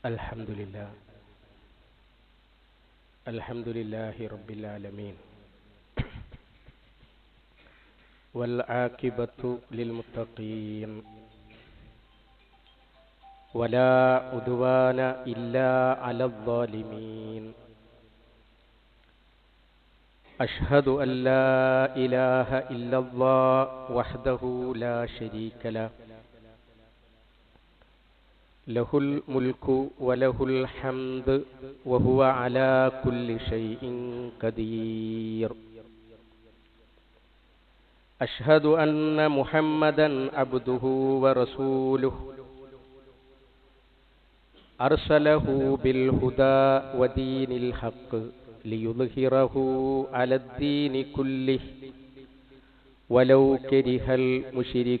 الحمد لله. الحمد لله رب العالمين. والعاقبة للمتقين. ولا عدوان إلا على الظالمين. أشهد أن لا إله إلا الله وحده لا شريك له. له الملك وله الحمد وهو على كل شيء قدير. أشهد أن محمدا عبده ورسوله. أرسله بالهدى ودين الحق ليظهره على الدين كله. ولو كره المشركون.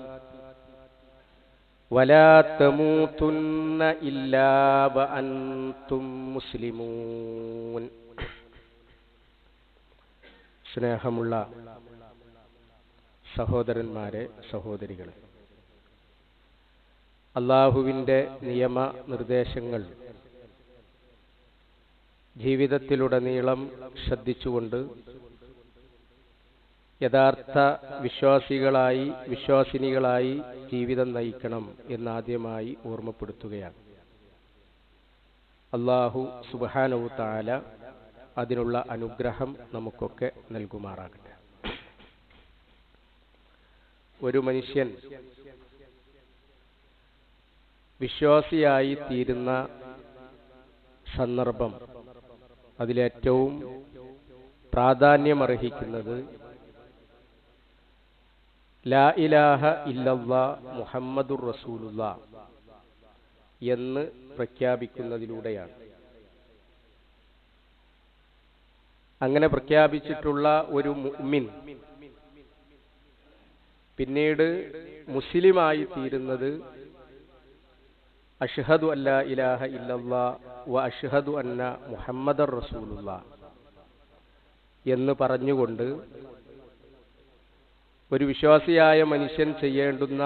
ولا تموتن إلا وأنتم مسلمون സ്നേഹമുള്ള സഹോദരന്മാരെ സഹോദരികളെ അള്ളാഹുവിൻ്റെ നിയമ നിർദ്ദേശങ്ങൾ ജീവിതത്തിലുടനീളം ശ്രദ്ധിച്ചുകൊണ്ട് യഥാർത്ഥ വിശ്വാസികളായി വിശ്വാസിനികളായി ജീവിതം നയിക്കണം എന്നാദ്യമായി ഓർമ്മപ്പെടുത്തുകയാണ്. അള്ളാഹു സുബാനവു താല അതിനുള്ള അനുഗ്രഹം നമുക്കൊക്കെ നൽകുമാറാകട്ടെ. ഒരു മനുഷ്യൻ വിശ്വാസിയായി തീരുന്ന സന്ദർഭം അതിലേറ്റവും പ്രാധാന്യമർഹിക്കുന്നത് ലാ ഇലാഹ ഇല്ലല്ലാ മുഹമ്മദുർ റസൂലുള്ള എന്ന് പ്രഖ്യാപിക്കുന്നതിലൂടെയാണ്. അങ്ങനെ പ്രഖ്യാപിച്ചിട്ടുള്ള ഒരു മുഅ്മിൻ പിന്നീട് മുസ്ലിമായി തീരുന്നത് അഷ്ഹദു അല്ല ഇലാഹ ഇല്ലല്ലാ വ അഷ്ഹദു അന്ന മുഹമ്മദർ റസൂലുള്ള എന്ന് പറഞ്ഞുകൊണ്ട് ഒരു വിശ്വാസിയായ മനുഷ്യൻ ചെയ്യേണ്ടുന്ന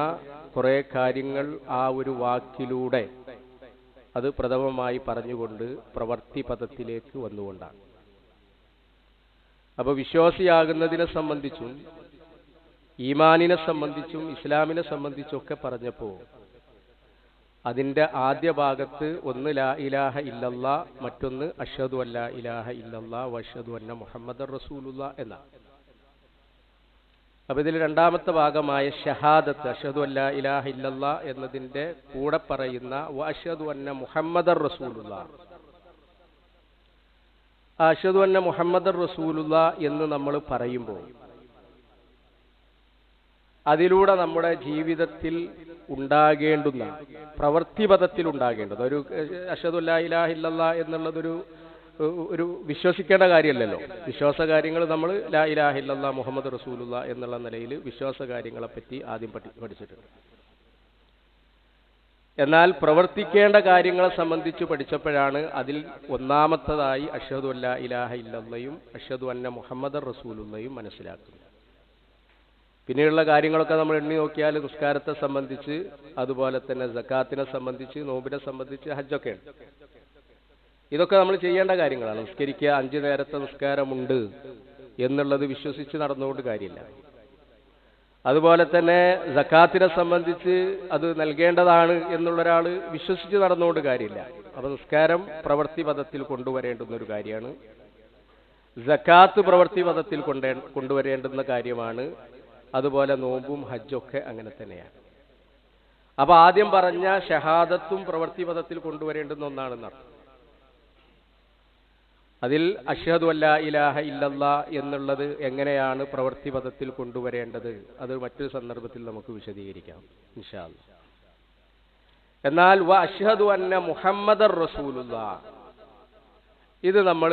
കുറെ കാര്യങ്ങൾ ആ ഒരു വാക്കിലൂടെ അത് പ്രഥമമായി പറഞ്ഞുകൊണ്ട് പ്രവർത്തി പദത്തിലേക്ക് വന്നുകൊണ്ടാണ്. അപ്പൊ വിശ്വാസിയാകുന്നതിനെ സംബന്ധിച്ചും ഈമാനിനെ സംബന്ധിച്ചും ഇസ്ലാമിനെ സംബന്ധിച്ചൊക്കെ പറഞ്ഞപ്പോ അതിന്റെ ആദ്യ ഭാഗത്ത് ഒന്ന് ലാ ഇലാഹ ഇല്ലല്ല മറ്റൊന്ന് അഷദു അല്ല ഇലാഹ ഇല്ലല്ല വഷദു അന്ന മുഹമ്മദ് റസൂലുള്ള എന്ന അപ്പൊ ഇതിൽ രണ്ടാമത്തെ ഭാഗമായ ഷഹാദത്ത് അഷദു അല്ല ഇലാഹ ഇല്ലല്ല എന്നതിന്റെ കൂടെ പറയുന്ന വഷദു അന്ന മുഹമ്മദ് റസൂലുള്ള. അഷദു അന്ന മുഹമ്മദ് റസൂലുള്ള എന്ന് നമ്മൾ പറയുമ്പോൾ അതിലൂടെ നമ്മുടെ ജീവിതത്തിൽ ഉണ്ടാകേണ്ടുന്ന പ്രവൃത്തിപഥത്തിൽ ഉണ്ടാകേണ്ടത്. ഒരു അഷദുല്ലാ ഇലാഹില്ല എന്നുള്ളതൊരു ഒരു വിശ്വസിക്കേണ്ട കാര്യമല്ലല്ലോ. വിശ്വാസ കാര്യങ്ങൾ നമ്മൾ ലാ ഇലാഹില്ല മുഹമ്മദ് റസൂലുള്ള എന്നുള്ള നിലയിൽ വിശ്വാസ കാര്യങ്ങളെ പറ്റി ആദ്യം പഠി പഠിച്ചിട്ടുണ്ട്. എന്നാൽ പ്രവർത്തിക്കേണ്ട കാര്യങ്ങളെ സംബന്ധിച്ച് പഠിച്ചപ്പോഴാണ് അതിൽ ഒന്നാമത്തതായി അഷദു അല്ല ഇലാഹ ഇല്ലയും അഷദു അന്ന മുഹമ്മദ് റസൂലുള്ളയും മനസ്സിലാക്കുന്നത് പിന്നെയുള്ള കാര്യങ്ങളൊക്കെ നമ്മൾ എണ്ണി നോക്കിയാൽ നിസ്കാരത്തെ സംബന്ധിച്ച് അതുപോലെ തന്നെ ജക്കാത്തിനെ സംബന്ധിച്ച് നോമ്പിനെ സംബന്ധിച്ച് ഹജ്ജൊക്കെയാണ് ഇതൊക്കെ നമ്മൾ ചെയ്യേണ്ട കാര്യങ്ങളാണ്. നിസ്കരിക്കുക അഞ്ചു നേരത്തെ നിസ്കാരമുണ്ട് എന്നുള്ളത് വിശ്വസിച്ച് നടന്നുകൊണ്ട് കാര്യമില്ല. അതുപോലെ തന്നെ ജക്കാത്തിനെ സംബന്ധിച്ച് അത് നൽകേണ്ടതാണ് എന്നുള്ള ഒരാൾ വിശ്വസിച്ച് നടന്നുകൊണ്ട് കാര്യമില്ല. അപ്പൊ നിസ്കാരം പ്രവൃത്തി പദത്തിൽ കൊണ്ടുവരേണ്ടുന്ന ഒരു കാര്യമാണ്. ജക്കാത്ത് പ്രവൃത്തി പദത്തിൽ കൊണ്ടേ കൊണ്ടുവരേണ്ടുന്ന കാര്യമാണ്. അതുപോലെ നോമ്പും ഹജ്ജൊക്കെ അങ്ങനെ തന്നെയാണ്. അപ്പൊ ആദ്യം പറഞ്ഞ ഷഹാദത്തും പ്രവൃത്തി പദത്തിൽ കൊണ്ടുവരേണ്ടുന്ന ഒന്നാണെന്നർത്ഥം. അതിൽ അഷ്ഹദു അല്ലാ ഇലാഹ ഇല്ലല്ലാ എന്നുള്ളത് എങ്ങനെയാണ് പ്രവൃത്തി പദത്തിൽ കൊണ്ടുവരേണ്ടത്? അത് മറ്റൊരു സന്ദർഭത്തിൽ നമുക്ക് വിശദീകരിക്കാം അല്ലാ. എന്നാൽ വ അഷ്ഹദു അന്ന മുഹമ്മദ് റസൂലുള്ള. ഇത് നമ്മൾ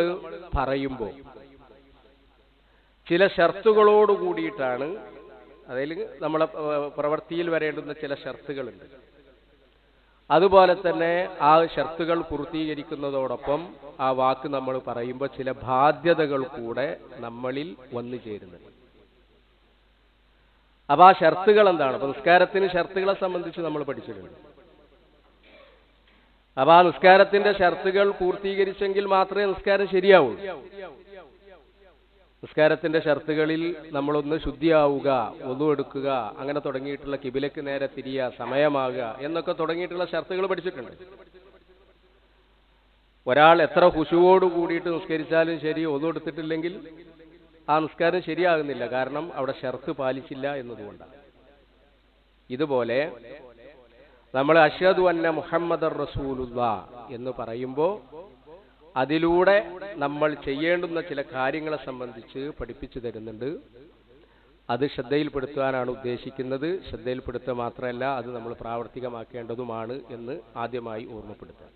പറയുമ്പോൾ ചില ഷർത്തുകളോട് കൂടിയിട്ടാണ് അതിൽ നമ്മളെ പ്രവൃത്തിയിൽ വരേണ്ടുന്ന ചില ഷർത്തുകളുണ്ട്. അതുപോലെ തന്നെ ആ ഷർത്തുകൾ പൂർത്തീകരിക്കുന്നതോടൊപ്പം ആ വാക്ക് നമ്മൾ പറയുമ്പോൾ ചില ബാധ്യതകൾ കൂടെ നമ്മളിൽ വന്നു ചേരുന്നുണ്ട്. അപ്പൊ ആ ഷർത്തുകൾ എന്താണ്? നിസ്കാരത്തിന് ഷർത്തുകളെ സംബന്ധിച്ച് നമ്മൾ പഠിച്ചിട്ടുണ്ട്. അപ്പൊ ആ നിസ്കാരത്തിന്റെ ഷർത്തുകൾ പൂർത്തീകരിച്ചെങ്കിൽ മാത്രമേ നിസ്കാരം ശരിയാവൂ നിസ്കാരത്തിന്റെ ഷർത്തുകളിൽ നമ്മളൊന്ന് ശുദ്ധിയാവുക ഒതുവെടുക്കുക അങ്ങനെ തുടങ്ങിയിട്ടുള്ള കിബിലക്ക് നേരെ തിരിയുക സമയമാകുക എന്നൊക്കെ തുടങ്ങിയിട്ടുള്ള ഷർത്തുകൾ പഠിച്ചിട്ടുണ്ട്. ഒരാൾ എത്ര ഹുശുവോട് കൂടിയിട്ട് നിസ്കരിച്ചാലും ശരി ഒതുവെടുത്തിട്ടില്ലെങ്കിൽ ആ നിസ്കാരം ശരിയാകുന്നില്ല. കാരണം അവിടെ ഷർത്ത് പാലിച്ചില്ല എന്നതുകൊണ്ടാണ്. ഇതുപോലെ നമ്മൾ അഷദ് അന്ന മുഹമ്മദ് റസൂലുല്ല എന്ന് പറയുമ്പോൾ അതിലൂടെ നമ്മൾ ചെയ്യേണ്ടുന്ന ചില കാര്യങ്ങളെ സംബന്ധിച്ച് പഠിപ്പിച്ചു തരുന്നുണ്ട്. അത് ശ്രദ്ധയിൽപ്പെടുത്താനാണ് ഉദ്ദേശിക്കുന്നത്. ശ്രദ്ധയിൽപ്പെടുത്തുക മാത്രമല്ല അത് നമ്മൾ പ്രാവർത്തികമാക്കേണ്ടതുമാണ് എന്ന് ആദ്യമായി ഓർമ്മപ്പെടുത്തുക.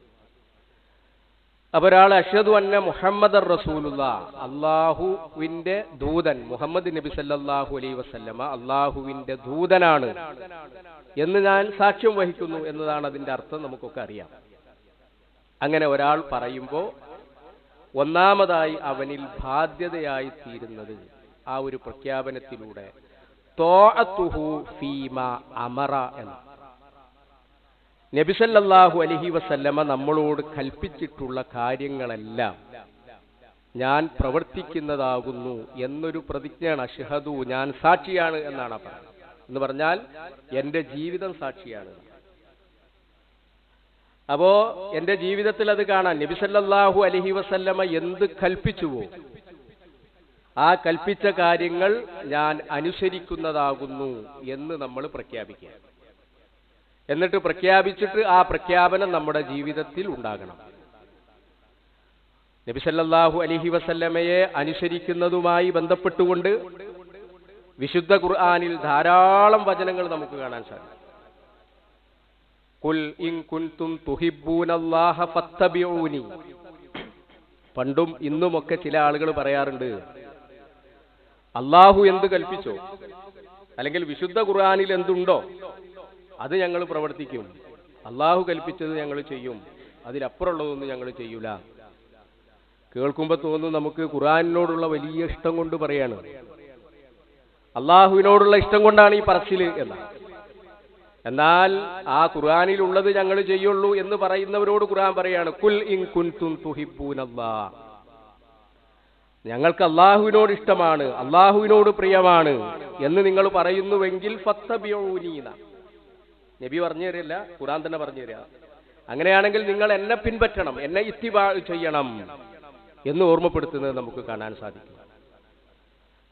അപ്പൊ ഒരാൾ അഷദ് അന്ന മുഹമ്മദ് റസൂലുള്ള. അള്ളാഹുവിന്റെ ദൂതൻ മുഹമ്മദ് നബി സല്ലാഹു അലൈ വസല്ലമ അള്ളാഹുവിന്റെ ദൂതനാണ് എന്ന് ഞാൻ സാക്ഷ്യം വഹിക്കുന്നു എന്നതാണ് അതിന്റെ അർത്ഥം നമുക്കൊക്കെ അറിയാം. അങ്ങനെ ഒരാൾ പറയുമ്പോൾ ഒന്നാമതായി അവനിൽ ബാധ്യതയായി തീരുന്നത് ആ ഒരു പ്രഖ്യാപനത്തിലൂടെ. അമറ എന്ന. നബിസല്ലാഹു അലഹി വസല്ലമ നമ്മളോട് കൽപ്പിച്ചിട്ടുള്ള കാര്യങ്ങളെല്ലാം ഞാൻ പ്രവർത്തിക്കുന്നതാകുന്നു എന്നൊരു പ്രതിജ്ഞയാണ്. അഷഹദു ഞാൻ സാക്ഷിയാണ് എന്നാണ് പറയുന്നത്. എന്ന് പറഞ്ഞാൽ എന്റെ ജീവിതം സാക്ഷിയാണ്. അപ്പോ എന്റെ ജീവിതത്തിൽ അത് കാണാൻ നബിസല്ലാഹു അലഹി വസല്ലമ എന്ത് കൽപ്പിച്ചുവോ ആ കൽപ്പിച്ച കാര്യങ്ങൾ ഞാൻ അനുസരിക്കുന്നതാകുന്നു എന്ന് നമ്മൾ പ്രഖ്യാപിക്കുക. എന്നിട്ട് പ്രഖ്യാപിച്ചിട്ട് ആ പ്രഖ്യാപനം നമ്മുടെ ജീവിതത്തിൽ ഉണ്ടാകണം. നബിസല്ലാഹു അലഹി വസല്ലമയെ അനുസരിക്കുന്നതുമായി ബന്ധപ്പെട്ടുകൊണ്ട് വിശുദ്ധ ഖുർആാനിൽ ധാരാളം വചനങ്ങൾ നമുക്ക് കാണാൻ സാധിക്കും. കുൽ ഇൻ കുൻതും പണ്ടും ഇന്നുമൊക്കെ ചില ആളുകൾ പറയാറുണ്ട് അള്ളാഹു എന്ത് കൽപ്പിച്ചോ? അല്ലെങ്കിൽ വിശുദ്ധ ഖുർആാനിൽ എന്തുണ്ടോ? അത് ഞങ്ങൾ പ്രവർത്തിക്കും. അള്ളാഹു കൽപ്പിച്ചത് ഞങ്ങൾ ചെയ്യും. അതിലപ്പുറമുള്ളതൊന്നും ഞങ്ങൾ ചെയ്യൂല. കേൾക്കുമ്പോൾ തോന്നുന്നു നമുക്ക് ഖുർആാനിനോടുള്ള വലിയ ഇഷ്ടം കൊണ്ട് പറയാണ്. അള്ളാഹുവിനോടുള്ള ഇഷ്ടം കൊണ്ടാണ് ഈ പറച്ചിൽ എന്ന് എന്നാൽ ആ ഖുർആാനിലുള്ളത് ഞങ്ങൾ ചെയ്യുള്ളൂ എന്ന് പറയുന്നവരോട് ഖുർആൻ പറയാണ് കുൽ ഇൻ കുൻതും തുഹിബ്ബൂനല്ലാ ഞങ്ങൾക്ക് അള്ളാഹുവിനോട് ഇഷ്ടമാണ് അള്ളാഹുവിനോട് പ്രിയമാണ് എന്ന് നിങ്ങൾ പറയുന്നുവെങ്കിൽ നബി പറഞ്ഞു തരില്ല ഖുറാൻ തന്നെ പറഞ്ഞു തരിക. അങ്ങനെയാണെങ്കിൽ നിങ്ങൾ എന്നെ പിൻപറ്റണം എന്നെ ഇത്തിബാ ചെയ്യണം എന്ന് ഓർമ്മപ്പെടുത്തുന്നത് നമുക്ക് കാണാൻ സാധിക്കും.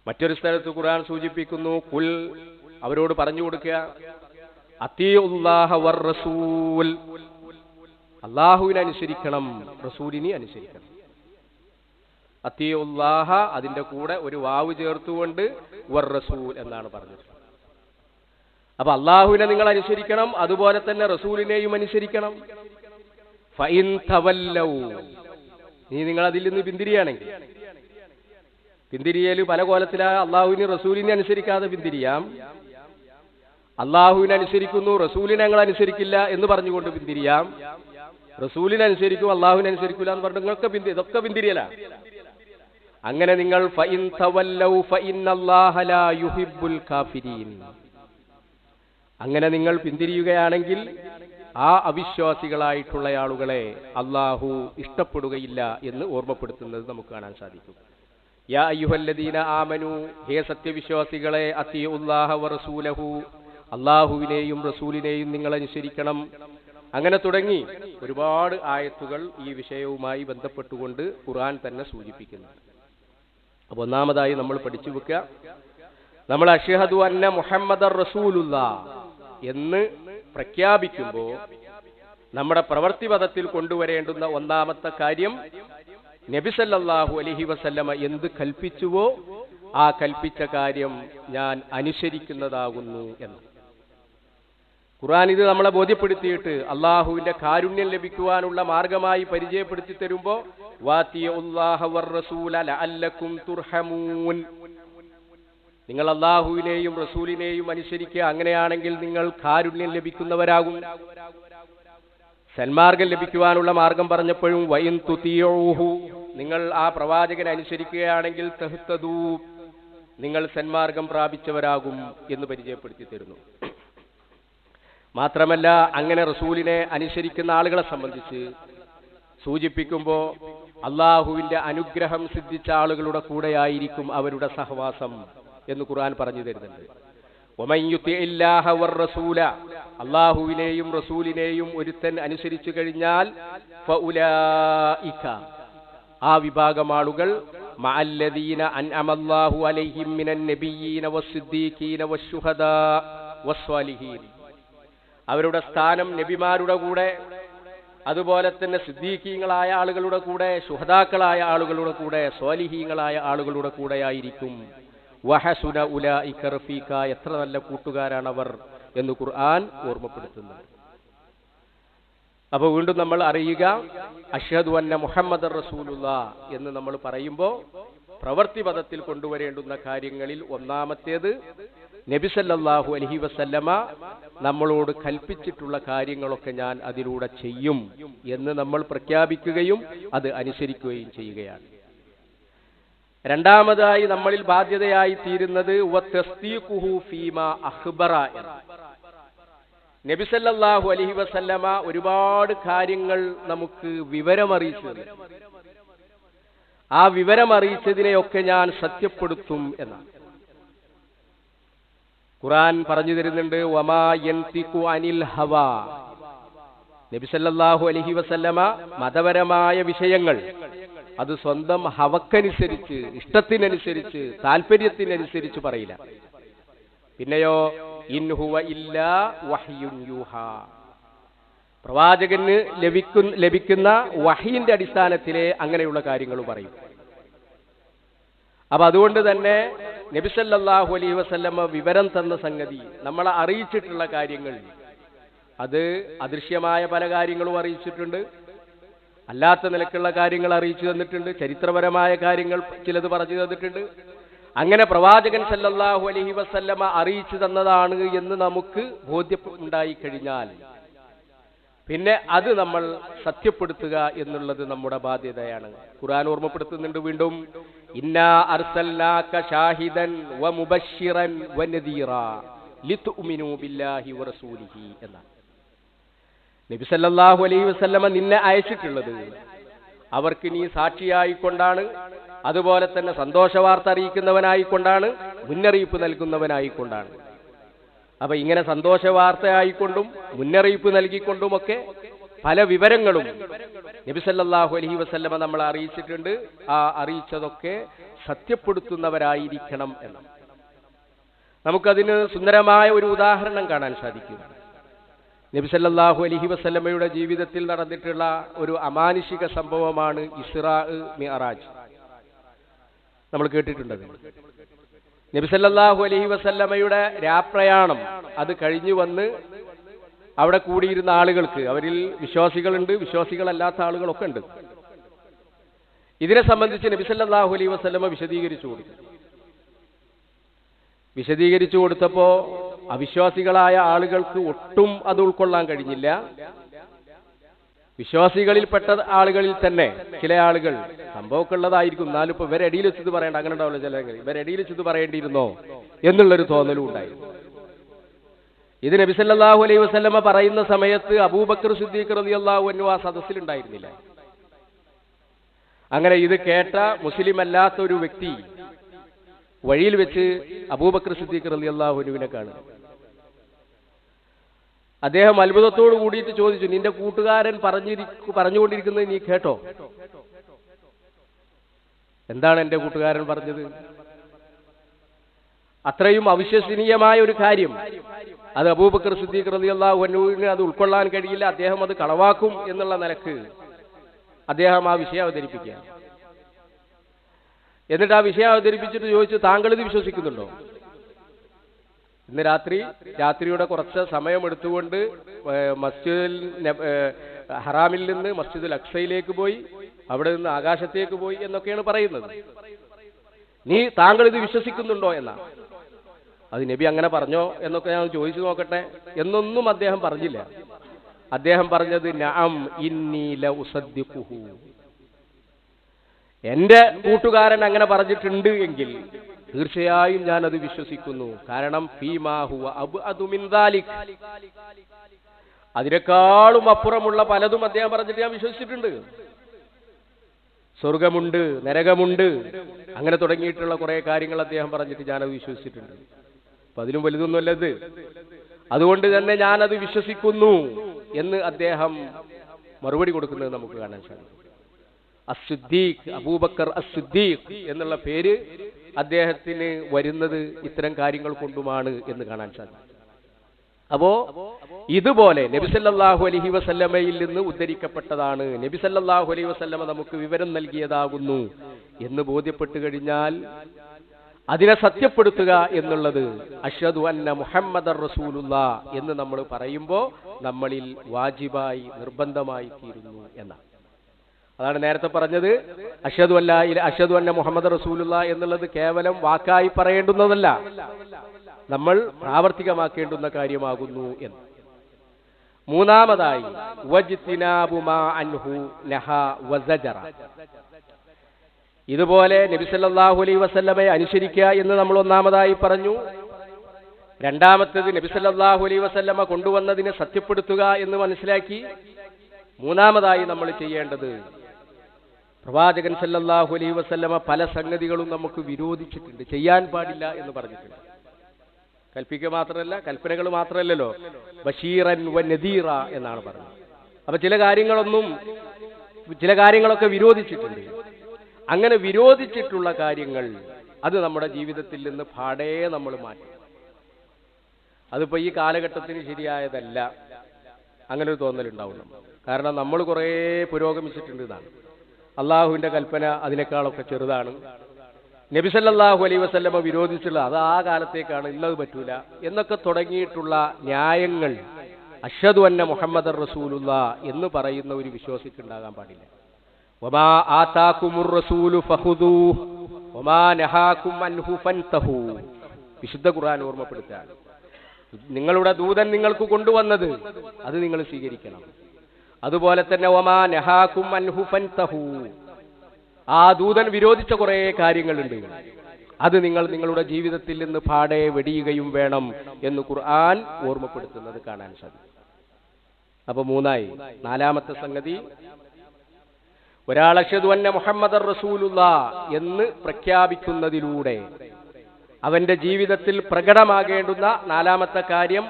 മറ്റൊരു സ്ഥലത്ത് ഖുർആൻ സൂചിപ്പിക്കുന്നു കുൽ അവരോട് പറഞ്ഞു കൊടുക്കുക. റസൂൽ അള്ളാഹുവിനെ അനുസരിക്കണം റസൂലിനെ അനുസരിക്കണം. അത്തിയുല്ലാഹ അതിന്റെ കൂടെ ഒരു വാവ് ചേർത്തുകൊണ്ട് വർ റസൂൽ എന്നാണ് പറഞ്ഞത്. അപ്പൊ അള്ളാഹുവിനെ നിങ്ങൾ അനുസരിക്കണം അതുപോലെ തന്നെ റസൂലിനെയും അനുസരിക്കണം. ഫൈൻ നീ നിങ്ങൾ അതിൽ നിന്ന് പിന്തിരിയാണെങ്കിൽ. പിന്തിരിയൽ പല കോലത്തിലാ അള്ളാഹുവിന് റസൂലിനെ അനുസരിക്കാതെ പിന്തിരിയാം. അള്ളാഹുവിനെ അനുസരിക്കുന്നു റസൂലിനെ ഞങ്ങൾ അനുസരിക്കില്ല എന്ന് പറഞ്ഞുകൊണ്ട് പിന്തിരിയാം. റസൂലിനെ അനുസരിക്കും അള്ളാഹുവിനെ അനുസരിക്കില്ല എന്ന് പറഞ്ഞു നിങ്ങൾക്ക് പിന്തി ഇതൊക്കെ പിന്തിരിയല. അങ്ങനെ നിങ്ങൾ അങ്ങനെ നിങ്ങൾ പിന്തിരിയുകയാണെങ്കിൽ ആ അവിശ്വാസികളായിട്ടുള്ള ആളുകളെ അള്ളാഹു ഇഷ്ടപ്പെടുകയില്ല എന്ന് ഓർമ്മപ്പെടുത്തുന്നത് നമുക്ക് കാണാൻ സാധിക്കും. യാ അയ്യുഹല്ലദീന ആമനു ഹേ സത്യവിശ്വാസികളെ അത്തിയുല്ലാഹ വറസൂലഹു റസൂലഹു അള്ളാഹുവിനെയും റസൂലിനെയും നിങ്ങൾ അനുസരിക്കണം അങ്ങനെ തുടങ്ങി ഒരുപാട് ആയത്തുകൾ ഈ വിഷയവുമായി ബന്ധപ്പെട്ടുകൊണ്ട് ഖുർആൻ തന്നെ സൂചിപ്പിക്കുന്നു. അപ്പൊ ഒന്നാമതായി നമ്മൾ പഠിച്ചു വെക്കുക. നമ്മൾ അഷഹദു അന്ന മുഹമ്മദ് റസൂലുള്ള എന്ന് പ്രഖ്യാപിക്കുമ്പോൾ നമ്മുടെ പ്രവൃത്തി പദത്തിൽ കൊണ്ടുവരേണ്ടുന്ന ഒന്നാമത്തെ കാര്യം നബിസല്ലാഹു അലഹി വസല്ലമ എന്ത് കൽപ്പിച്ചുവോ ആ കൽപ്പിച്ച കാര്യം ഞാൻ അനുസരിക്കുന്നതാകുന്നു എന്ന്. ഖുർആൻ ഇത് നമ്മളെ ബോധ്യപ്പെടുത്തിയിട്ട് അള്ളാഹുവിന്റെ കാരുണ്യം ലഭിക്കുവാനുള്ള മാർഗമായി പരിചയപ്പെടുത്തി തരുമ്പോ നിങ്ങൾ അള്ളാഹുവിനെയും റസൂലിനെയും അനുസരിക്കുക. അങ്ങനെയാണെങ്കിൽ നിങ്ങൾ കാരുണ്യം ലഭിക്കുന്നവരാകും. സന്മാർഗം ലഭിക്കുവാനുള്ള മാർഗം പറഞ്ഞപ്പോഴും വൈൻ തുതിയോഹു നിങ്ങൾ ആ പ്രവാചകനെ അനുസരിക്കുകയാണെങ്കിൽ തഹ്തദൂ. നിങ്ങൾ സന്മാർഗം പ്രാപിച്ചവരാകും എന്ന് പരിചയപ്പെടുത്തി തരുന്നു. മാത്രമല്ല അങ്ങനെ റസൂലിനെ അനുസരിക്കുന്ന ആളുകളെ സംബന്ധിച്ച് സൂചിപ്പിക്കുമ്പോൾ അള്ളാഹുവിന്റെ അനുഗ്രഹം സിദ്ധിച്ച ആളുകളുടെ കൂടെയായിരിക്കും അവരുടെ സഹവാസം എന്ന് ഖുർആൻ പറഞ്ഞു തരുന്നുണ്ട്. അള്ളാഹുവിനെയും റസൂലിനെയും ഒരുത്തൻ അനുസരിച്ചു കഴിഞ്ഞാൽ ആ വിഭാഗം ആളുകൾ അലൈഹിം മിനൻ നബിയീന വസ്സിദ്ദീഖീന വസ്വാലിഹീൻ അവരുടെ സ്ഥാനം നബിമാരുടെ കൂടെ അതുപോലെ തന്നെ സിദ്ധീകീങ്ങളായ ആളുകളുടെ കൂടെ ശുഹദാക്കളായ ആളുകളുടെ കൂടെ സ്വാലിഹീങ്ങളായ ആളുകളുടെ കൂടെയായിരിക്കും വഹസുന ഉല ഇക്കർഫീക്ക എത്ര നല്ല കൂട്ടുകാരാണ് അവർ എന്ന് ഖുർആൻ ഓർമ്മപ്പെടുത്തുന്നു. അപ്പോൾ വീണ്ടും നമ്മൾ അറിയുക അഷദ് അന്ന മുഹമ്മദ് റസൂലുള്ള എന്ന് നമ്മൾ പറയുമ്പോൾ പ്രവൃത്തി പദത്തിൽ കൊണ്ടുവരേണ്ടുന്ന കാര്യങ്ങളിൽ ഒന്നാമത്തേത് നബിസല്ലാഹു അലഹി വസല്ലമ നമ്മളോട് കൽപ്പിച്ചിട്ടുള്ള കാര്യങ്ങളൊക്കെ ഞാൻ അതിലൂടെ ചെയ്യും എന്ന് നമ്മൾ പ്രഖ്യാപിക്കുകയും അത് അനുസരിക്കുകയും ചെയ്യുകയാണ്. രണ്ടാമതായി നമ്മളിൽ ബാധ്യതയായി തീരുന്നത് നബിസല്ലാഹു അലഹി വസല്ലമ ഒരുപാട് കാര്യങ്ങൾ നമുക്ക് വിവരമറിയിച്ചു ആ വിവരമറിയിച്ചതിനെയൊക്കെ ഞാൻ സത്യപ്പെടുത്തും എന്നാണ്. ഖുറാൻ പറഞ്ഞു തരുന്നുണ്ട് വമാ അനിൽ ഹവ. നബിസല്ലാഹു അലഹി വസല്ലമ മതപരമായ വിഷയങ്ങൾ അത് സ്വന്തം ഹവക്കനുസരിച്ച് ഇഷ്ടത്തിനനുസരിച്ച് താല്പര്യത്തിനനുസരിച്ച് പറയില്ല. പിന്നെയോ ഇൻഹുവ ഇല്ല പ്രവാചകന് ലഭിക്കുന്ന ലഭിക്കുന്ന വഹിന്റെ അടിസ്ഥാനത്തിലെ അങ്ങനെയുള്ള കാര്യങ്ങൾ പറയും. അപ്പൊ അതുകൊണ്ട് തന്നെ നബിസല്ലാഹു അലൈ വസല്ലമ്മ വിവരം തന്ന സംഗതി നമ്മളെ അറിയിച്ചിട്ടുള്ള കാര്യങ്ങൾ. അത് അദൃശ്യമായ പല കാര്യങ്ങളും അറിയിച്ചിട്ടുണ്ട്. അല്ലാത്ത നിലക്കുള്ള കാര്യങ്ങൾ അറിയിച്ചു തന്നിട്ടുണ്ട്. ചരിത്രപരമായ കാര്യങ്ങൾ ചിലത് പറഞ്ഞു തന്നിട്ടുണ്ട്. അങ്ങനെ പ്രവാചകൻ സല്ലല്ലാഹു അലഹി വസല്ലമ അറിയിച്ചു തന്നതാണ് എന്ന് നമുക്ക് ബോധ്യപ്പെട്ടുണ്ടായി കഴിഞ്ഞാൽ പിന്നെ അത് നമ്മൾ സത്യപ്പെടുത്തുക എന്നുള്ളത് നമ്മുടെ ബാധ്യതയാണ്. ഖുർആൻ ഓർമ്മപ്പെടുത്തുന്നുണ്ട് വീണ്ടും. ഇന്നാ അർസൽനാക ഷാഹിദൻ വ വ നദീറ ബില്ലാഹി വ റസൂലിഹി എന്നാണ് നബി സല്ലല്ലാഹു അലൈഹി വസല്ലമ നിന്നെ അയച്ചിട്ടുള്ളത് അവർക്ക് നീ സാക്ഷിയായിക്കൊണ്ടാണ് അതുപോലെ തന്നെ സന്തോഷവാർത്ത അറിയിക്കുന്നവനായിക്കൊണ്ടാണ് മുന്നറിയിപ്പ് നൽകുന്നവനായിക്കൊണ്ടാണ്. അപ്പൊ ഇങ്ങനെ സന്തോഷവാർത്തയായിക്കൊണ്ടും മുന്നറിയിപ്പ് നൽകിക്കൊണ്ടുമൊക്കെ പല വിവരങ്ങളും നബിസല്ലാഹു അലഹി വസല്ലമ നമ്മൾ അറിയിച്ചിട്ടുണ്ട്. ആ അറിയിച്ചതൊക്കെ സത്യപ്പെടുത്തുന്നവരായിരിക്കണം എന്ന്. നമുക്കതിന് സുന്ദരമായ ഒരു ഉദാഹരണം കാണാൻ സാധിക്കും. നബിസല്ലാഹു അലഹി വസല്ലമയുടെ ജീവിതത്തിൽ നടന്നിട്ടുള്ള ഒരു അമാനുഷിക സംഭവമാണ് ഇസ്രാ മിഅറാജ്. നമ്മൾ കേട്ടിട്ടുണ്ടത് നബിസല്ലാഹു അലഹി വസല്ലമയുടെ രാപ്രയാണം അത് കഴിഞ്ഞു വന്ന് അവിടെ കൂടിയിരുന്ന ആളുകൾക്ക് അവരിൽ വിശ്വാസികളുണ്ട് വിശ്വാസികളല്ലാത്ത ആളുകളൊക്കെ ഉണ്ട്. ഇതിനെ സംബന്ധിച്ച് നബിസല്ലാഹു അലൈ വസല്ലമ വിശദീകരിച്ചു കൊടുത്തു. വിശദീകരിച്ചു കൊടുത്തപ്പോ അവിശ്വാസികളായ ആളുകൾക്ക് ഒട്ടും അത് ഉൾക്കൊള്ളാൻ കഴിഞ്ഞില്ല. വിശ്വാസികളിൽപ്പെട്ട ആളുകളിൽ തന്നെ ചില ആളുകൾ സംഭവമൊക്കെ ഉള്ളതായിരിക്കും. എന്നാലും ഇപ്പൊ ഇവരടിയിൽ വെച്ചത് പറയേണ്ട അങ്ങനെ ഉണ്ടാവില്ല ചില ഇവരടിയിൽ വെച്ചത് പറയേണ്ടിയിരുന്നോ? എന്നുള്ളൊരു തോന്നലും ഉണ്ടായിരുന്നു ഇത് നബി സല്ലല്ലാഹു അലൈഹി വസല്ലമ പറയുന്ന സമയത്ത് അബൂബക്കർ സിദ്ദീഖ് റളിയല്ലാഹു അൻഹു ആ സദസ്സിലുണ്ടായിരുന്നില്ല. അങ്ങനെ ഇത് കേട്ട മുസ്ലിം അല്ലാത്ത ഒരു വ്യക്തി വഴിയിൽ വെച്ച് അബൂബക്കർ സിദ്ദീഖ് റളിയല്ലാഹു അള്ളാഹുനുവിനെ കാണുന്നു. അദ്ദേഹം അത്ഭുതത്തോട് കൂടിയിട്ട് ചോദിച്ചു നിന്റെ കൂട്ടുകാരൻ പറഞ്ഞിരിക്കു പറഞ്ഞുകൊണ്ടിരിക്കുന്നത് നീ കേട്ടോ? എന്താണ് എന്റെ കൂട്ടുകാരൻ പറഞ്ഞത്? അത്രയും അവിശ്വസനീയമായ ഒരു കാര്യം. അത് അബൂബക്കർ സിദ്ദീഖ് റലി അള്ളാഹുവിന് അത് ഉൾക്കൊള്ളാൻ കഴിയില്ല. അദ്ദേഹം അത് കളവാക്കും എന്നുള്ള നിലയ്ക്ക് അദ്ദേഹം ആ വിഷയം അവതരിപ്പിക്കുക എന്നിട്ട് ആ വിഷയം അവതരിപ്പിച്ചിട്ട് ചോദിച്ചു താങ്കൾ ഇത് വിശ്വസിക്കുന്നുണ്ടോ? ഇന്ന് രാത്രി രാത്രിയുടെ കുറച്ച് സമയം എടുത്തുകൊണ്ട് മസ്ജിദിൽ ഹറാമിൽ നിന്ന് മസ്ജിദുൽ അക്ഷയിലേക്ക് പോയി അവിടെ നിന്ന് ആകാശത്തേക്ക് പോയി എന്നൊക്കെയാണ് പറയുന്നത്. നീ താങ്കൾ ഇത് വിശ്വസിക്കുന്നുണ്ടോ? എന്നാ അത് നബി അങ്ങനെ പറഞ്ഞോ എന്നൊക്കെ ഞാൻ ചോദിച്ചു നോക്കട്ടെ എന്നൊന്നും അദ്ദേഹം പറഞ്ഞില്ല. അദ്ദേഹം പറഞ്ഞത് നഅം എന്റെ കൂട്ടുകാരൻ അങ്ങനെ പറഞ്ഞിട്ടുണ്ട് എങ്കിൽ തീർച്ചയായും ഞാൻ അത് വിശ്വസിക്കുന്നു. കാരണം അതിനേക്കാളും അപ്പുറമുള്ള പലതും അദ്ദേഹം പറഞ്ഞിട്ട് ഞാൻ വിശ്വസിച്ചിട്ടുണ്ട്. സ്വർഗമുണ്ട് നരകമുണ്ട് അങ്ങനെ തുടങ്ങിയിട്ടുള്ള കുറെ കാര്യങ്ങൾ അദ്ദേഹം പറഞ്ഞിട്ട് ഞാനത് വിശ്വസിച്ചിട്ടുണ്ട്. അപ്പൊ അതിലും വലുതൊന്നുമല്ല ഇത്. അതുകൊണ്ട് തന്നെ ഞാനത് വിശ്വസിക്കുന്നു എന്ന് അദ്ദേഹം മറുപടി കൊടുക്കുന്നത് നമുക്ക് കാണാൻ സാധിക്കും. അസുദ്ദീഖ് അബൂബക്കർ അസുദ്ദീഖ് എന്നുള്ള പേര് അദ്ദേഹത്തിന് വരുന്നത് ഇത്തരം കാര്യങ്ങൾ കൊണ്ടുമാണ് എന്ന് കാണാൻ സാധിക്കും. അപ്പോ ഇതുപോലെ നബിസല്ലാഹു അലഹി വസല്ലമയിൽ നിന്ന് ഉദ്ധരിക്കപ്പെട്ടതാണ്. നബിസല്ലാഹു അലൈഹി വസല്ലമ നമുക്ക് വിവരം നൽകിയതാകുന്നു എന്ന് ബോധ്യപ്പെട്ടു കഴിഞ്ഞാൽ അതിനെ സത്യപ്പെടുത്തുക എന്നുള്ളത് അഷദു അന്ന മുഹമ്മദ് റസൂലുള്ള എന്ന് നമ്മൾ പറയുമ്പോൾ നമ്മളിൽ വാജിബായി നിർബന്ധമായി തീരുന്നു എന്നാണ്. അതാണ് നേരത്തെ പറഞ്ഞത്. അഷദു അല്ല അഷദു അന്ന മുഹമ്മദ് റസൂലുള്ള എന്നുള്ളത് കേവലം വാക്കായി പറയേണ്ടുന്നതല്ല. നമ്മൾ പ്രാവർത്തികമാക്കേണ്ടുന്ന കാര്യമാകുന്നു എന്ന്. മൂന്നാമതായി വജ്തിനാബു മാ അൻഹു നഹ വസജറ ഇതുപോലെ നബിസല്ലാഹു അലൈ വസല്ലമയെ അനുസരിക്കുക എന്ന് നമ്മൾ ഒന്നാമതായി പറഞ്ഞു. രണ്ടാമത്തേത് നബിസല്ലാഹു അലൈ വസല്ലമ കൊണ്ടുവന്നതിനെ സത്യപ്പെടുത്തുക എന്ന് മനസ്സിലാക്കി. മൂന്നാമതായി നമ്മൾ ചെയ്യേണ്ടത് പ്രവാചകൻ സല്ലല്ലാഹു അലൈ വസല്ലമ പല സംഗതികളും നമുക്ക് വിരോധിച്ചിട്ടുണ്ട്. ചെയ്യാൻ പാടില്ല എന്ന് പറഞ്ഞിട്ടുണ്ട്. കൽപ്പിക്കുക മാത്രമല്ല കൽപ്പനകൾ മാത്രമല്ലല്ലോ. ബഷീറൻ വ നദീറ എന്നാണ് പറഞ്ഞത്. അപ്പൊ ചില കാര്യങ്ങളൊന്നും ചില കാര്യങ്ങളൊക്കെ വിരോധിച്ചിട്ടുണ്ട്. അങ്ങനെ വിരോധിച്ചിട്ടുള്ള കാര്യങ്ങൾ അത് നമ്മുടെ ജീവിതത്തിൽ നിന്ന് പാടേ നമ്മൾ മാറ്റി. അതിപ്പോ ഈ കാലഘട്ടത്തിന് ശരിയായതല്ല. അങ്ങനെ ഒരു തോന്നലുണ്ടാവും. കാരണം നമ്മൾ കുറേ പുരോഗമിച്ചിട്ടുണ്ട് ഇതാണ്. അള്ളാഹുവിന്റെ കൽപ്പന അതിനേക്കാളൊക്കെ ചെറുതാണ്. നബിസല്ലാഹു അലൈ വസല്ലമ വിരോധിച്ചുള്ള അത് ആ കാലത്തേക്കാണ് ഇന്നത് പറ്റൂല എന്നൊക്കെ തുടങ്ങിയിട്ടുള്ള ന്യായങ്ങൾ അഷദ് അന്ന മുഹമ്മദ് റസൂലുള്ള എന്ന് പറയുന്ന ഒരു വിശ്വാസിക്കുണ്ടാകാൻ പാടില്ല. വമാ ആതാക്കുമുർ റസൂലു ഫഖുദൂഹ് വമാ നഹാകും അൻഹു ഫൻതഹു. വിശുദ്ധ ഖുർആൻ ഓർമ്മപ്പെടുത്തുകയാണ്. നിങ്ങളുടെ ദൂതൻ നിങ്ങൾക്ക് കൊണ്ടുവന്നത് അത് നിങ്ങൾ സ്വീകരിക്കണം. അതുപോലെ തന്നെ വമാ നഹാകും അൻഹു ആ ദൂതൻ വിരോധിച്ച കുറേ കാര്യങ്ങളുണ്ട്. അത് നിങ്ങൾ നിങ്ങളുടെ ജീവിതത്തിൽ നിന്ന് പാടെ വെടിയുകയും വേണം എന്ന് ഖുർആൻ ഓർമ്മപ്പെടുത്തുന്നത് കാണാൻ സാധിക്കും. അപ്പൊ മൂന്നായി. നാലാമത്തെ സംഗതി ഒരാൾ മുഹമ്മദ് റസൂലുള്ള എന്ന് പ്രഖ്യാപിക്കുന്നതിലൂടെ അവന്റെ ജീവിതത്തിൽ പ്രകടമാകേണ്ടുന്ന നാലാമത്തെ കാര്യം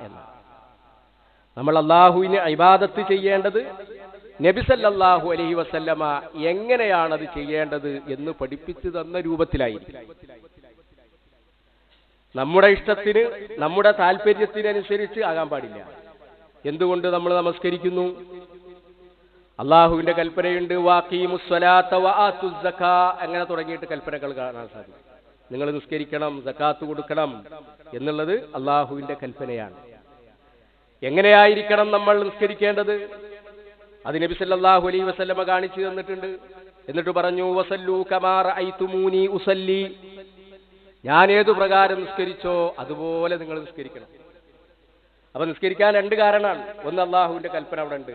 എന്ന്. നമ്മൾ അള്ളാഹുവിന് ഇബാദത്ത് ചെയ്യേണ്ടത് നബിസല്ലാഹു അലൈഹി വസല്ലമ എങ്ങനെയാണത് ചെയ്യേണ്ടത് എന്ന് പഠിപ്പിച്ചു തന്ന രൂപത്തിലായിരിക്കും. നമ്മുടെ ഇഷ്ടത്തിന് നമ്മുടെ താല്പര്യത്തിനനുസരിച്ച് ആകാൻ പാടില്ല. എന്തുകൊണ്ട് നമ്മൾ നമസ്കരിക്കുന്നു? അള്ളാഹുവിന്റെ കൽപ്പനയുണ്ട് അങ്ങനെ തുടങ്ങിയിട്ട് കൽപ്പനകൾ കാണാൻ സാധിക്കും. നിങ്ങൾ നിസ്കരിക്കണം സക്കാത്ത് കൊടുക്കണം എന്നുള്ളത് അള്ളാഹുവിന്റെ കൽപ്പനയാണ്. എങ്ങനെയായിരിക്കണം നമ്മൾ നിസ്കരിക്കേണ്ടത്? അത് നബി സല്ലല്ലാഹു അലൈഹി വസല്ലമ കാണിച്ചു തന്നിട്ടുണ്ട്. എന്നിട്ട് പറഞ്ഞു വസല്ലു കമാർ ഐതുമൂനി ഉസല്ലി. ഞാൻ ഏതു പ്രകാരം നിസ്കരിച്ചോ അതുപോലെ നിങ്ങൾ നിസ്കരിക്കണം. അപ്പൊ നിസ്കരിക്കാൻ രണ്ട് കാരണമാണ് ഒന്ന് അള്ളാഹുവിന്റെ കൽപ്പന അവിടെ ഉണ്ട്.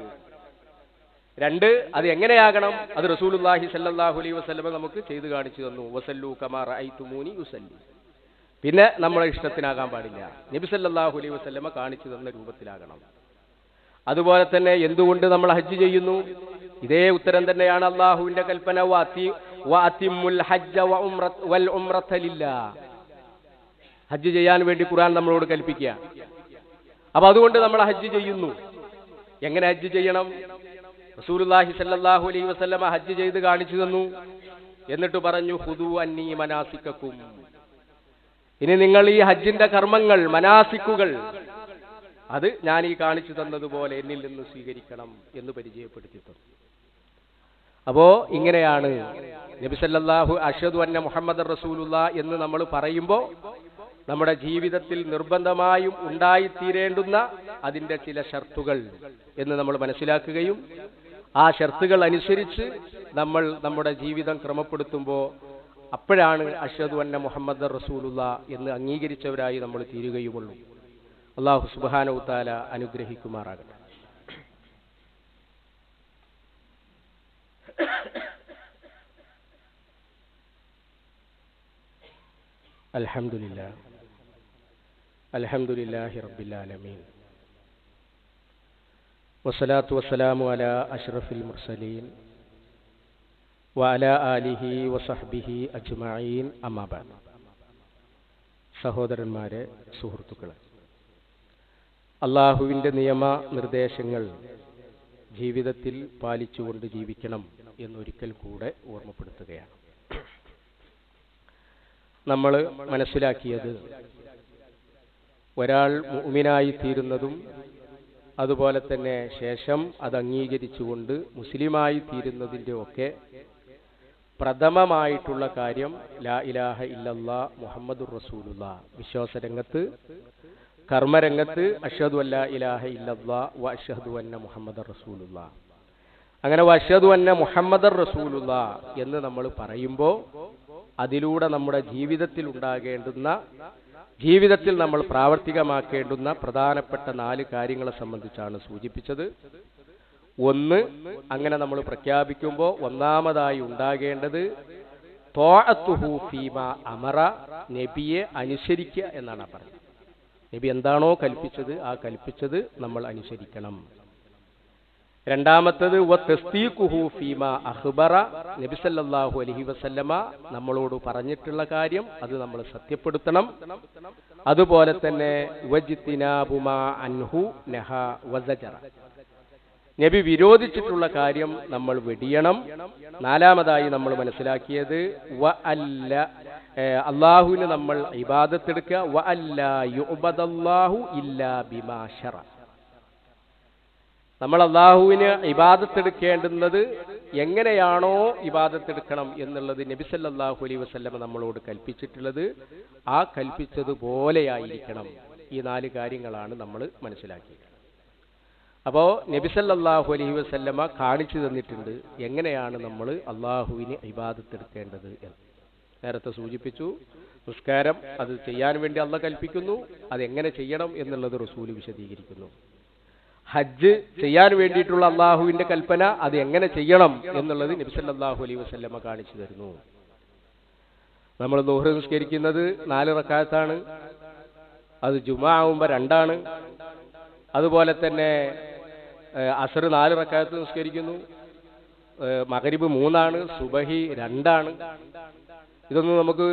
രണ്ട് അത് എങ്ങനെയാകണം? അത് റസൂലുള്ളാഹി സല്ലാഹു അലൈ വസ്ലമ നമുക്ക് ചെയ്തു കാണിച്ചു തന്നു. വസല്ലു കമാർ ഐതുമൂനി ഉസല്ലി പിന്നെ നമ്മളെ ഇഷ്ടത്തിനാകാൻ പാടില്ല. നബി സല്ലാഹു അലൈ വസ്ലമ കാണിച്ചു തന്ന രൂപത്തിലാകണം. അതുപോലെ തന്നെ എന്തുകൊണ്ട് നമ്മൾ ഹജ്ജ് ചെയ്യുന്നു? ഇതേ ഉത്തരം തന്നെയാണ് അള്ളാഹുവിന്റെ കൽപ്പന. ഹജ്ജ ചെയ്യാൻ വേണ്ടി ഖുർആൻ നമ്മളോട് കൽപ്പിക്കുക. അപ്പൊ അതുകൊണ്ട് നമ്മൾ ഹജ്ജ് ചെയ്യുന്നു. എങ്ങനെ ഹജ്ജ് ചെയ്യണം? റസൂലുള്ളാഹി സല്ലാഹു അലൈ വസല്ലമ ഹജ്ജ് ചെയ്ത് കാണിച്ചു തന്നു. എന്നിട്ട് പറഞ്ഞു ഹുദു അന്നി മനാസിക്കും ഇനി നിങ്ങൾ ഈ ഹജ്ജിന്റെ കർമ്മങ്ങൾ മനാസിക്കുകൾ അത് ഞാൻ ഈ കാണിച്ചു തന്നതുപോലെ എന്നിൽ നിന്ന് സ്വീകരിക്കണം എന്ന് പരിചയപ്പെടുത്തി തന്നു. അപ്പോ ഇങ്ങനെയാണ് നബിസല്ലാഹു അഷദ് അന്ന മുഹമ്മദ് റസൂലുള്ള എന്ന് നമ്മൾ പറയുമ്പോൾ നമ്മുടെ ജീവിതത്തിൽ നിർബന്ധമായും ഉണ്ടായിത്തീരേണ്ടുന്ന അതിന്റെ ചില ഷർത്തുകൾ എന്ന് നമ്മൾ മനസ്സിലാക്കുകയും ആ ഷർത്തുകൾ അനുസരിച്ച് നമ്മൾ നമ്മുടെ ജീവിതം ക്രമപ്പെടുത്തുമ്പോൾ അപ്പോഴാണ് അഷ്ഹദു അന്ന മുഹമ്മദ് റസൂലുള്ള എന്ന് അംഗീകരിച്ചവരായി നമ്മൾ തീരുകയുമുള്ളൂ. അള്ളാഹു സുബ്ഹാനഹു തആല അനുഗ്രഹിക്കുമാറാകട്ടെ. അലഹമില്ല റബ്ബിൽ ആലമീൻ. വസ്സലാത്തു വസ്സലാമു അലാ അഷ്റഫിൽ മുർസലീൻ. വഅലാ ആലിഹി വസഹ്ബിഹി അജ്മഈൻ. അമ്മാബാൻ സഹോദരന്മാരെ സുഹൃത്തുക്കളെ അള്ളാഹുവിന്റെ നിയമ നിർദ്ദേശങ്ങൾ ജീവിതത്തിൽ പാലിച്ചുകൊണ്ട് ജീവിക്കണം എന്നൊരിക്കൽ കൂടെ ഓർമ്മപ്പെടുത്തുകയാണ്. നമ്മൾ മനസ്സിലാക്കിയത് ഒരാൾ മുഅ്മിനായി തീരുന്നതും അതുപോലെ തന്നെ ശേഷം അത് അംഗീകരിച്ചുകൊണ്ട് മുസ്ലിമായി തീരുന്നതിന്റെ ഒക്കെ പ്രഥമമായിട്ടുള്ള കാര്യം ലാ ഇലാഹ ഇല്ലല്ലാ മുഹമ്മദുർ റസൂലുള്ള. വിശ്വാസ വിശ്വാസരംഗത്ത് കർമ്മരംഗത്ത് അഷദു അല്ല ഇലാഹ ഇല്ലല്ലാ വ അഷഹദു അന്ന മുഹമ്മദ് റസൂലുള്ള. അങ്ങനെ വഷദു അന്ന മുഹമ്മദ് റസൂലുള്ള എന്ന് നമ്മൾ പറയുമ്പോൾ അതിലൂടെ നമ്മുടെ ജീവിതത്തിൽ ഉണ്ടാകേണ്ടുന്ന ജീവിതത്തിൽ നമ്മൾ പ്രാവർത്തികമാക്കേണ്ടുന്ന പ്രധാനപ്പെട്ട നാല് കാര്യങ്ങളെ സംബന്ധിച്ചാണ് സൂചിപ്പിച്ചത്. ഒന്ന് അങ്ങനെ നമ്മൾ പ്രഖ്യാപിക്കുമ്പോൾ ഒന്നാമതായി ഉണ്ടാകേണ്ടത് തോഅത്തുഹു ഫീമ അമറ നബിയെ അനുസരിക്കുക എന്നാണ് പറഞ്ഞത്. നബി എന്താണോ കൽപ്പിച്ചത് ആ കൽപ്പിച്ചത് നമ്മൾ അനുസരിക്കണം. രണ്ടാമത്തത് വ തസ്തീഖുഹു ഫീമാ അഖ്ബറ. നബി സല്ലല്ലാഹു അലൈഹി വസല്ലമ നമ്മളോട് പറഞ്ഞിട്ടുള്ള കാര്യം അത് നമ്മൾ സത്യപ്പെടുത്തണം. അതുപോലെ തന്നെ അൻഹു നഹ വസജറ നബി വിരോധിച്ചിട്ടുള്ള കാര്യം നമ്മൾ വെടിയണം. നാലാമതായി നമ്മൾ മനസ്സിലാക്കിയത് വ അല്ല അള്ളാഹുവിന് നമ്മൾ ഇബാദത്തെടുക്കുക വ അല്ല യുബദല്ലാഹു ഇല്ലാ ബിമാ ശറ. നമ്മൾ അള്ളാഹുവിന് ഇബാദത്തെടുക്കേണ്ടുന്നത് എങ്ങനെയാണോ ഇബാദത്തെടുക്കണം എന്നുള്ളത് നബിസല്ലാഹു അലൈ വസല്ലമ നമ്മളോട് കൽപ്പിച്ചിട്ടുള്ളത്. ആ കൽപ്പിച്ചതുപോലെയായിരിക്കണം ഈ നാല് കാര്യങ്ങളാണ് നമ്മൾ മനസ്സിലാക്കിയത്. അപ്പോൾ നബിസല്ലാഹു അലൈഹി വസല്ലമ കാണിച്ചു തന്നിട്ടുണ്ട് എങ്ങനെയാണ് നമ്മൾ അള്ളാഹുവിന് ഇബാദത്തെടുക്കേണ്ടത് എന്ന്. നേരത്തെ സൂചിപ്പിച്ചു നിസ്കാരം അത് ചെയ്യാൻ വേണ്ടി അള്ള കൽപ്പിക്കുന്നു അതെങ്ങനെ ചെയ്യണം എന്നുള്ളത് റസൂൽ വിശദീകരിക്കുന്നു. ഹജ്ജ് ചെയ്യാൻ വേണ്ടിയിട്ടുള്ള അള്ളാഹുവിന്റെ കൽപ്പന അത് എങ്ങനെ ചെയ്യണം എന്നുള്ളത് നബിസല്ലാഹു അലൈ അലൈഹി വസല്ലമ കാണിച്ചു തരുന്നു. നമ്മൾ ദോഹ നിസ്കരിക്കുന്നത് നാല് റക്കാത്താണ് അത് ജുമാ ആവുമ്പോൾ രണ്ടാണ്. അതുപോലെ തന്നെ അസർ നാല് റക്കാത്ത് നിസ്കരിക്കുന്നു. മകരിബ് മൂന്നാണ് സുബഹി രണ്ടാണ്. ഇതൊന്നും നമുക്ക്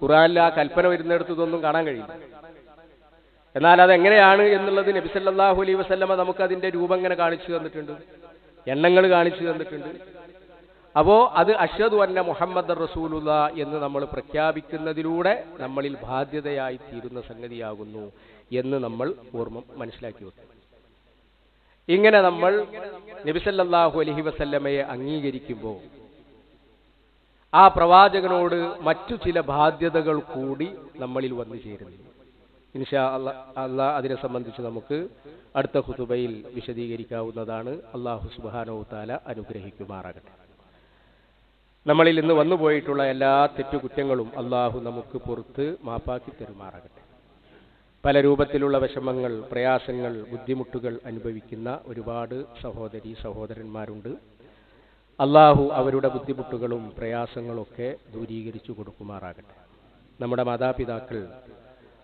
ഖുറാനിൽ ആ കൽപ്പന വരുന്നിടത്ത് ഇതൊന്നും കാണാൻ കഴിയില്ല. എന്നാൽ അതെങ്ങനെയാണ് എന്നുള്ളത് നബി സല്ലല്ലാഹു അലൈഹി വസല്ലമ നമുക്ക് അതിന്റെ രൂപം ഇങ്ങനെ കാണിച്ചു തന്നിട്ടുണ്ട്. എണ്ണങ്ങൾ കാണിച്ചു തന്നിട്ടുണ്ട്. അപ്പോൾ അത് അഷദ് അന്ന മുഹമ്മദ് റസൂലുള്ള എന്ന് നമ്മൾ പ്രഖ്യാപിക്കുന്നതിലൂടെ നമ്മളിൽ ബാധ്യതയായി തീരുന്ന സംഗതിയാകുന്നു എന്ന് നമ്മൾ ഓർമ്മ മനസ്സിലാക്കി വെക്കും. ഇങ്ങനെ നമ്മൾ നബിസല്ലാഹു അലൈഹി വസല്ലമയെ അംഗീകരിക്കുമ്പോൾ ആ പ്രവാചകനോട് മറ്റു ചില ബാധ്യതകൾ കൂടി നമ്മളിൽ വന്നു ചേരുന്നു. ഇൻഷാ അല്ലാ അല്ലാ അതിനെ സംബന്ധിച്ച് നമുക്ക് അടുത്ത ഖുതുബയിൽ വിശദീകരിക്കാവുന്നതാണ്. അള്ളാഹു സുബാനോ താല അനുഗ്രഹിക്കുമാറാകട്ടെ. നമ്മളിൽ ഇന്ന് വന്നുപോയിട്ടുള്ള എല്ലാ തെറ്റുകുറ്റങ്ങളും അള്ളാഹു നമുക്ക് പുറത്ത് മാപ്പാക്കി തരുമാറാകട്ടെ. പല രൂപത്തിലുള്ള വിഷമങ്ങൾ പ്രയാസങ്ങൾ ബുദ്ധിമുട്ടുകൾ അനുഭവിക്കുന്ന ഒരുപാട് സഹോദരി സഹോദരന്മാരുണ്ട്. അള്ളാഹു അവരുടെ ബുദ്ധിമുട്ടുകളും പ്രയാസങ്ങളൊക്കെ ദൂരീകരിച്ചു കൊടുക്കുമാറാകട്ടെ. നമ്മുടെ മാതാപിതാക്കൾ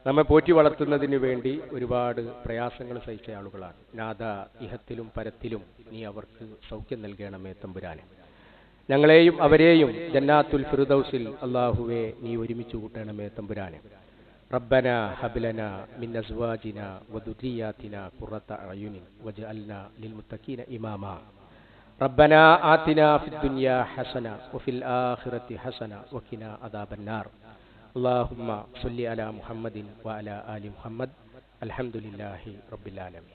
നമ്മെ പോറ്റി വളർത്തുന്നതിന് വേണ്ടി ഒരുപാട് പ്രയാസങ്ങൾ സഹിച്ച ആളുകളാണ് നാഥ ഇഹത്തിലും പരത്തിലും നീ അവർക്ക് സൗഖ്യം നൽകണമേ തമ്പുരാനെ ഞങ്ങളെയും അവരെയും ജന്നാത്തുൽ ഫിറുദൌസിൽ അള്ളാഹുവെ നീ ഒരുമിച്ച് കൂട്ടണമേ തമ്പുരാനെ ربنا هب لنا من أزواجنا وذرياتنا قرة أعين واجعلنا للمتقين إماما ربنا آتنا في الدنيا حسنة وفي الآخرة حسنة وقنا عذاب النار അള്ളാഹുമ്മ സുല്ലി അല മുഹമ്മദിൻ വ അല അലി മുഹമ്മദ് അലഹമുല്ലാഹി റബ്ബിലാലമി